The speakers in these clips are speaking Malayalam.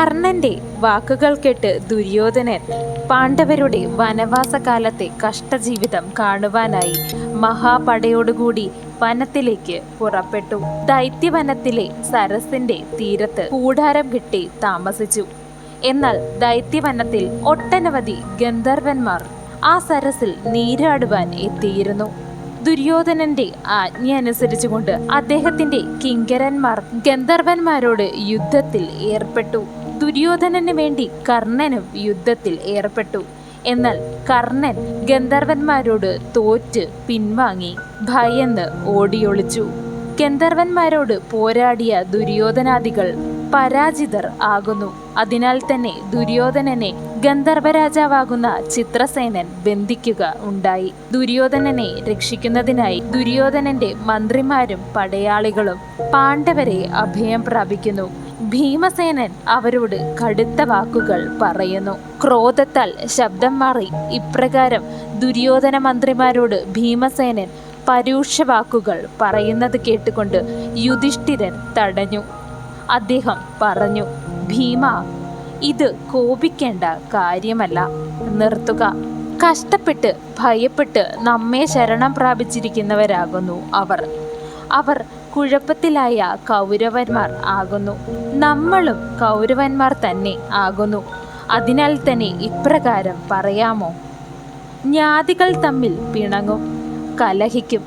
കർണന്റെ വാക്കുകൾ കേട്ട് ദുര്യോധനൻ പാണ്ഡവരുടെ വനവാസകാലത്തെ കഷ്ടജീവിതം കാണുവാനായി മഹാപടയോടുകൂടി വനത്തിലേക്ക് പുറപ്പെട്ടു. ദൈത്യവനത്തിലെ സരസിന്റെ തീരത്ത് കൂടാരം കിട്ടി താമസിച്ചു. എന്നാൽ ദൈത്യവനത്തിൽ ഒട്ടനവധി ഗന്ധർവന്മാർ ആ സരസിൽ നീരാടുവാൻ എത്തിയിരുന്നു. ദുര്യോധനന്റെ ആജ്ഞ അനുസരിച്ചുകൊണ്ട് അദ്ദേഹത്തിന്റെ കിങ്കരന്മാർ ഗന്ധർവന്മാരോട് യുദ്ധത്തിൽ ഏർപ്പെട്ടു. ദുര്യോധനന് വേണ്ടി കർണനും യുദ്ധത്തിൽ ഏർപ്പെട്ടു. എന്നാൽ കർണൻ ഗന്ധർവന്മാരോട് തോറ്റ് പിൻവാങ്ങി ഭയന്ന് ഓടിയൊളിച്ചു. ഗന്ധർവന്മാരോട് പോരാടിയ ദുര്യോധനാദികൾ പരാജിതർ ആകുന്നു. അതിനാൽ തന്നെ ദുര്യോധനനെ ഗന്ധർവരാജാവാകുന്ന ചിത്രസേനൻ ബന്ധിക്കുക ഉണ്ടായി. ദുര്യോധനനെ രക്ഷിക്കുന്നതിനായി ദുര്യോധനന്റെ മന്ത്രിമാരും പടയാളികളും പാണ്ഡവരെ അഭയം പ്രാപിക്കുന്നു. ഭീമസേനൻ അവരോട് കടുത്ത വാക്കുകൾ പറയുന്നു. ക്രോധത്താൽ ശബ്ദം മാറി. ഇപ്രകാരം ദുര്യോധന മന്ത്രിമാരോട് ഭീമസേനൻ പരൂക്ഷ വാക്കുകൾ പറയുന്നത് കേട്ടുകൊണ്ട് യുധിഷ്ഠിരൻ തടഞ്ഞു. അദ്ദേഹം പറഞ്ഞു ഭീമ ഇത് കോപിക്കേണ്ട കാര്യമല്ല. നിർത്തുക. കഷ്ടപ്പെട്ട് ഭയപ്പെട്ട് നമ്മെ ശരണം പ്രാപിച്ചിരിക്കുന്നവരാകുന്നു അവർ. അവർ കുഴപ്പത്തിലായ കൗരവന്മാർ ആകുന്നു. നമ്മളും കൗരവന്മാർ തന്നെ ആകുന്നു. അതിനാൽ തന്നെ ഇപ്രകാരം പറയാമോ? ജ്ഞാതികൾ തമ്മിൽ പിണങ്ങും കലഹിക്കും.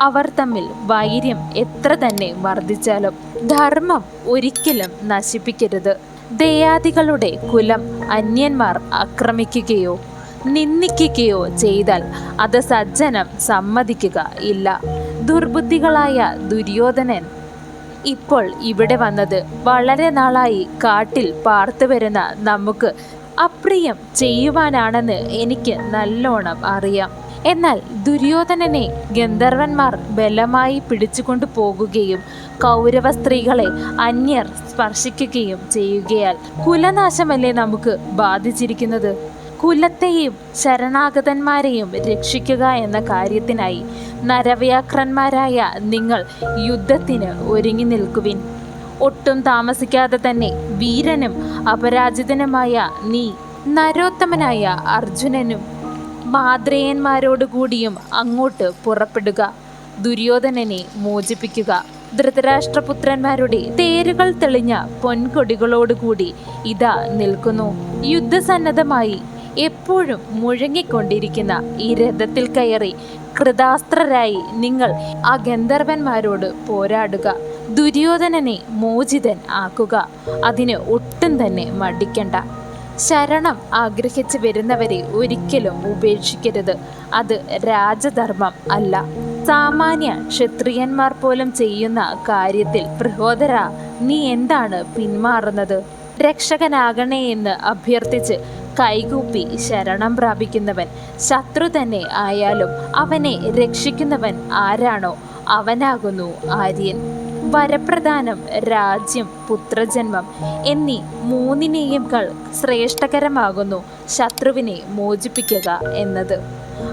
അവർ തമ്മിൽ വൈര്യം എത്ര തന്നെ വർദ്ധിച്ചാലും ധർമ്മം ഒരിക്കലും നശിപ്പിക്കരുത്. ദയാദികളുടെ കുലം അന്യന്മാർ ആക്രമിക്കുകയോ നിന്ദിക്കുകയോ ചെയ്താൽ അത് സജ്ജനം സമ്മതിക്കുക ഇല്ല. ദുർബുദ്ധികളായ ദുര്യോധനൻ. ഇപ്പോൾ ഇവിടെ വന്നത് വളരെ നാളായി കാട്ടിൽ പാർത്തു വരുന്ന നമുക്ക് അപ്രിയം ചെയ്യുവാനാണെന്ന് എനിക്ക് നല്ലോണം അറിയാം. എന്നാൽ ദുര്യോധനനെ ഗന്ധർവന്മാർ ബലമായി പിടിച്ചുകൊണ്ടു പോകുകയും കൗരവ സ്ത്രീകളെ അന്യർ സ്പർശിക്കുകയും ചെയ്യുകയാൽ കുലനാശമല്ലേ നമുക്ക് ബാധിച്ചിരിക്കുന്നത്? കുലത്തെയും ശരണാഗതന്മാരെയും രക്ഷിക്കുക എന്ന കാര്യത്തിനായി നരവ്യാക്രന്മാരായ നിങ്ങൾ യുദ്ധത്തിന് ഒരുങ്ങി നിൽക്കുവിൻ. ഒട്ടും താമസിക്കാതെ തന്നെ വീരനും അപരാജിതനുമായ നീ നരോത്തമനായ അർജുനനും മാതൃയന്മാരോടുകൂടിയും അങ്ങോട്ട് പുറപ്പെടുക. ദുര്യോധനനെ മോചിപ്പിക്കുക. ധൃതരാഷ്ട്രപുത്രന്മാരുടെ തേരുകൾ തെളിഞ്ഞ പൊൻകൊടികളോടുകൂടി ഇതാ നിൽക്കുന്നു. യുദ്ധസന്നദ്ധമായി എപ്പോഴും മുഴങ്ങിക്കൊണ്ടിരിക്കുന്ന ഈ രഥത്തിൽ കയറി കൃതാസ്ത്രരായി നിങ്ങൾ ആ ഗന്ധർവന്മാരോട് പോരാടുക. ദുര്യോധനനെ മോചിതൻ ആക്കുക. അതിന് ഒട്ടും തന്നെ മടിക്കണ്ട. ശരണം ആഗ്രഹിച്ച് വരുന്നവരെ ഒരിക്കലും ഉപേക്ഷിക്കരുത്. അത് രാജധർമ്മം അല്ല. സാമാന്യ ക്ഷത്രിയന്മാർ പോലും ചെയ്യുന്ന കാര്യത്തിൽ പ്രഹോദര നീ എന്താണ് പിന്മാറുന്നത്? രക്ഷകനാകണേ എന്ന് അഭ്യർത്ഥിച്ച് കൈകൂപ്പി ശരണം പ്രാപിക്കുന്നവൻ. ശത്രു തന്നെ ആയാലും അവനെ രക്ഷിക്കുന്നവൻ ആരാണോ അവനാകുന്നു ആര്യൻ. വരപ്രധാനം രാജ്യം പുത്രജന്മം എന്നീ മൂന്നിനെയും കൾ ശ്രേഷ്ഠകരമാകുന്നു ശത്രുവിനെ മോചിപ്പിക്കുക എന്നത്.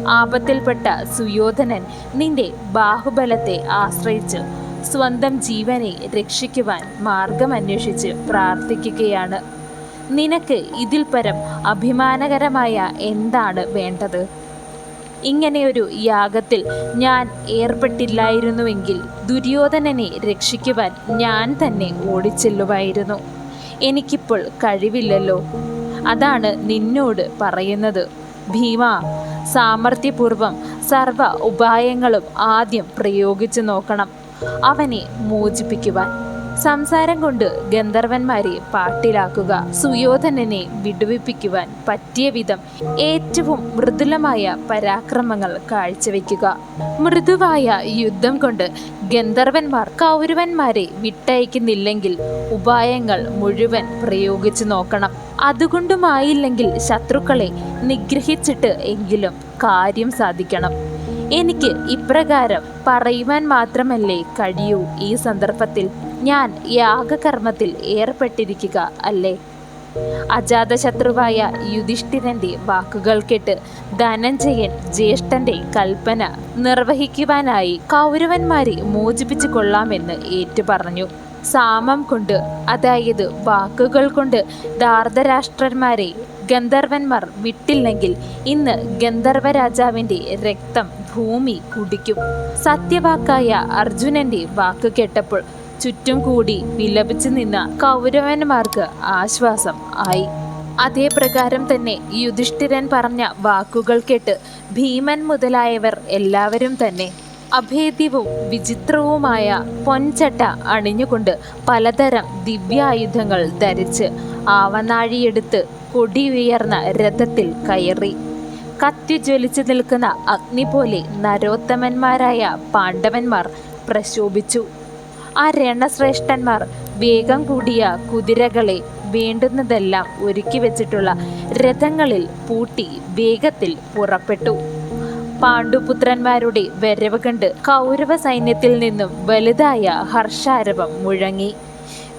ആപത്തിൽപ്പെട്ട സുയോധനൻ നിന്റെ ബാഹുബലത്തെ ആശ്രയിച്ച് സ്വന്തം ജീവനെ രക്ഷിക്കുവാൻ മാർഗമന്വേഷിച്ച് പ്രാർത്ഥിക്കുകയാണ്. നിനക്ക് ഇതിൽ പരം അഭിമാനകരമായ എന്താണ് വേണ്ടത്? ഇങ്ങനെയൊരു യാഗത്തിൽ ഞാൻ ഏർപ്പെട്ടില്ലായിരുന്നുവെങ്കിൽ ദുര്യോധനനെ രക്ഷിക്കുവാൻ ഞാൻ തന്നെ ഓടിച്ചെല്ലുമായിരുന്നു. എനിക്കിപ്പോൾ കഴിവില്ലല്ലോ. അതാണ് നിന്നോട് പറയുന്നത്. ഭീമ സാമർഥ്യപൂർവം സർവ ഉപായങ്ങളും ആദ്യം പ്രയോഗിച്ചു നോക്കണം. അവനെ മോചിപ്പിക്കുവാൻ. സംസാരം കൊണ്ട് ഗന്ധർവന്മാരെ പാട്ടിലാക്കുക സുയോധനനെ വിടുവിപ്പിക്കുവാൻ പറ്റിയ വിധം ഏറ്റവും മൃദുലമായ പരാക്രമങ്ങൾ കാഴ്ചവെക്കുക. മൃദുവായ യുദ്ധം കൊണ്ട് ഗന്ധർവന്മാർ കൗരവന്മാരെ വിട്ടയക്കുന്നില്ലെങ്കിൽ ഉപായങ്ങൾ മുഴുവൻ പ്രയോഗിച്ചു നോക്കണം. അതുകൊണ്ടുമായില്ലെങ്കിൽ ശത്രുക്കളെ നിഗ്രഹിച്ചിട്ട് എങ്കിലും കാര്യം സാധിക്കണം. എനിക്ക് ഇപ്രകാരം പറയുവാൻ മാത്രമല്ലേ കഴിയൂ ഈ സന്ദർഭത്തിൽ. ഞാൻ യാഗകർമ്മത്തിൽ ഏർപ്പെട്ടിരിക്കുക അല്ലേ? അജാതശത്രുവായ യുധിഷ്ഠിരന്റെ വാക്കുകൾ കേട്ട് ധനഞ്ജയൻ ജ്യേഷ്ഠന്റെ കൽപ്പന നിർവഹിക്കുവാനായി കൗരവന്മാരെ മോചിപ്പിച്ചു കൊള്ളാമെന്ന് ഏറ്റുപറഞ്ഞു. സാമം കൊണ്ട് അതായത് വാക്കുകൾ കൊണ്ട് ധാർതരാഷ്ട്രന്മാരെ ഗന്ധർവന്മാർ വിട്ടില്ലെങ്കിൽ ഇന്ന് ഗന്ധർവ രാജാവിന്റെ രക്തം ഭൂമി കുടിക്കും. സത്യവാക്കായ അർജുനന്റെ വാക്ക് കേട്ടപ്പോൾ ചുറ്റും കൂടി വിലപിച്ചു നിന്ന കൗരവന്മാർക്ക് ആശ്വാസം ആയി. അതേ പ്രകാരം തന്നെ യുധിഷ്ഠിരൻ പറഞ്ഞ വാക്കുകൾ കേട്ട് ഭീമൻ മുതലായവർ എല്ലാവരും തന്നെ അഭേദ്യവും വിചിത്രവുമായ പൊൻചട്ട അണിഞ്ഞുകൊണ്ട് പലതരം ദിവ്യായുധങ്ങൾ ധരിച്ച് ആവനാഴിയെടുത്ത് കൊടി ഉയർന്ന രഥത്തിൽ കയറി. കത്തി ജ്വലിച്ചു നിൽക്കുന്ന അഗ്നി പോലെ നരോത്തമന്മാരായ പാണ്ഡവന്മാർ പ്രശോഭിച്ചു. ആ രണശ്രേഷ്ഠന്മാർ വേഗം കൂടിയ കുതിരകളെ വേണ്ടുന്നതെല്ലാം ഒരുക്കി വെച്ചിട്ടുള്ള രഥങ്ങളിൽ പൂട്ടി വേഗത്തിൽ പുറപ്പെട്ടു. പാണ്ഡുപുത്രന്മാരുടെ വരവ് കണ്ട് കൗരവ സൈന്യത്തിൽ നിന്നും വലുതായ ഹർഷാരവം മുഴങ്ങി.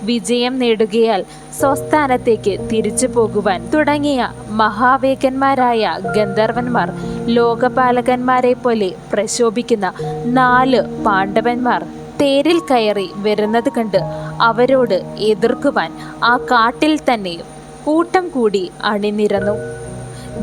വിജയം നേടുകയാൽ സ്വസ്ഥാനത്തേക്ക് തിരിച്ചു പോകുവാൻ തുടങ്ങിയ മഹാവേഗന്മാരായ ഗന്ധർവന്മാർ ലോകപാലകന്മാരെ പോലെ പ്രശോഭിക്കുന്ന നാല് പാണ്ഡവന്മാർ തേരിൽ കയറി വരുന്നത് കണ്ട് അവരോട് എതിർക്കുവാൻ ആ കാട്ടിൽ തന്നെ കൂട്ടം കൂടി അണിനിരന്നു.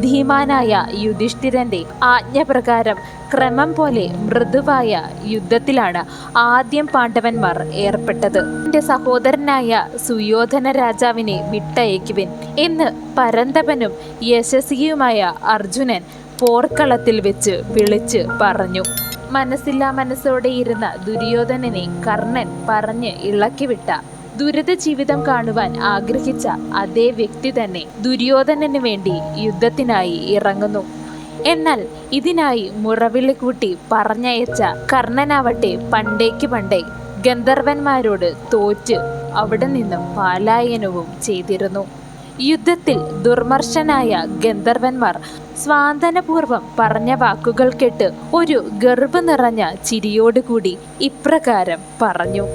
ധീമാനായ യുധിഷ്ഠിരന്റെ ആജ്ഞപ്രകാരം ക്രമം പോലെ മൃദുവായ യുദ്ധത്തിലാണ് ആദ്യം പാണ്ഡവന്മാർ ഏർപ്പെട്ടത്. എന്റെ സഹോദരനായ സുയോധന രാജാവിനെ വിട്ടയക്കുവിൻ എന്ന് പരന്തപനും യശസ്വിയുമായ അർജുനൻ പോർക്കളത്തിൽ വെച്ച് വിളിച്ച് പറഞ്ഞു. മനസ്സില്ലാ മനസ്സോടെ ഇരുന്ന ദുര്യോധനനെ കർണൻ പറഞ്ഞ് ഇളക്കിവിട്ട ദുരിത ജീവിതം കാണുവാൻ ആഗ്രഹിച്ച അതേ വ്യക്തി തന്നെ ദുര്യോധനന് വേണ്ടി യുദ്ധത്തിനായി ഇറങ്ങുന്നു. എന്നാൽ ഇതിനായി മുറവിളി കൂട്ടി പറഞ്ഞയച്ച കർണനാവട്ടെ പണ്ടേക്ക് പണ്ടേ ഗന്ധർവന്മാരോട് തോറ്റ് അവിടെ നിന്നും പാലായനവും ചെയ്തിരുന്നു. യുദ്ധത്തിൽ ദുർമർശനായ ഗന്ധർവന്മാർ സ്വാന്തനപൂർവം പറഞ്ഞ വാക്കുകൾ കേട്ട് ഒരു ഗർഭ നിറഞ്ഞ ചിരിയോടുകൂടി ഇപ്രകാരം പറഞ്ഞു.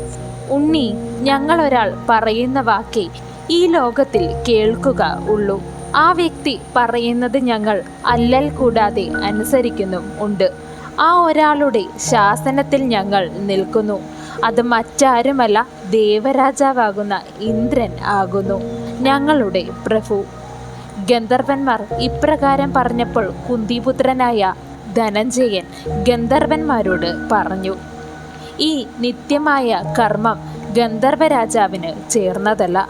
ഉണ്ണി ഞങ്ങളൊരാൾ പറയുന്ന വാക്കേ ഈ ലോകത്തിൽ കേൾക്കുക ഉള്ളൂ. ആ വ്യക്തി പറയുന്നത് ഞങ്ങൾ അല്ലൽ കൂടാതെ അനുസരിക്കുന്നു ഉണ്ട്. ആ ഒരാളുടെ ശാസനത്തിൽ ഞങ്ങൾ നിൽക്കുന്നു. അത് മറ്റാരുമല്ല ദേവരാജാവാകുന്ന ഇന്ദ്രൻ ആകുന്നു. ഞങ്ങളുടെ പ്രഭു. ഗന്ധർവന്മാർ ഇപ്രകാരം പറഞ്ഞപ്പോൾ കുന്തിപുത്രനായ ധനഞ്ജയൻ ഗന്ധർവന്മാരോട് പറഞ്ഞു ഈ നിത്യമായ കർമ്മം ഗന്ധർവ രാജാവിന് ചേർന്നതല്ല.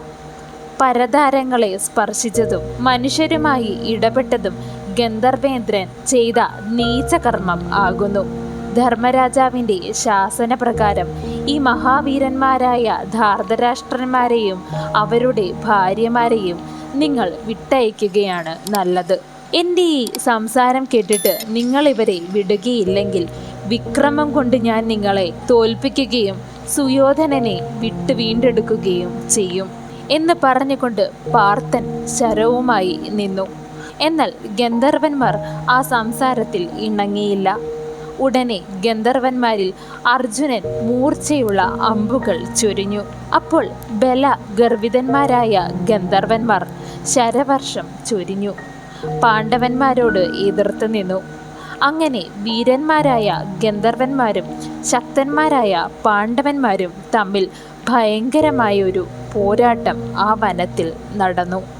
പരതാരങ്ങളെ സ്പർശിച്ചതും മനുഷ്യരുമായി ഇടപെട്ടതും ഗന്ധർവേന്ദ്രൻ ചെയ്ത നീചകർമ്മം ആകുന്നു. ധർമ്മരാജാവിന്റെ ശാസനപ്രകാരം ഈ മഹാവീരന്മാരായ ധാർതരാഷ്ട്രന്മാരെയും അവരുടെ ഭാര്യമാരെയും നിങ്ങൾ വിട്ടയക്കുകയാണ് നല്ലത്. എന്റെ ഈ സംസാരം കേട്ടിട്ട് നിങ്ങൾ ഇവരെ വിടുകയില്ലെങ്കിൽ വിക്രമം കൊണ്ട് ഞാൻ നിങ്ങളെ തോൽപ്പിക്കുകയും സുയോധനനെ വിട്ട് വീണ്ടെടുക്കുകയും ചെയ്യും എന്ന് പറഞ്ഞുകൊണ്ട് പാർത്ഥൻ ശരവുമായി നിന്നു. എന്നാൽ ഗന്ധർവന്മാർ ആ സംസാരത്തിൽ ഇണങ്ങിയില്ല. ഉടനെ ഗന്ധർവന്മാരിൽ അർജുനൻ മൂർച്ചയുള്ള അമ്പുകൾ ചൊരിഞ്ഞു. അപ്പോൾ ബല ഗർഭിതന്മാരായ ഗന്ധർവന്മാർ ശരവർഷം ചൊരിഞ്ഞു. പാണ്ഡവന്മാരോട് എതിർത്ത് നിന്നു. അങ്ങനെ വീരന്മാരായ ഗന്ധർവന്മാരും ശക്തന്മാരായ പാണ്ഡവന്മാരും തമ്മിൽ ഭയങ്കരമായൊരു പോരാട്ടം ആ വനത്തിൽ നടന്നു.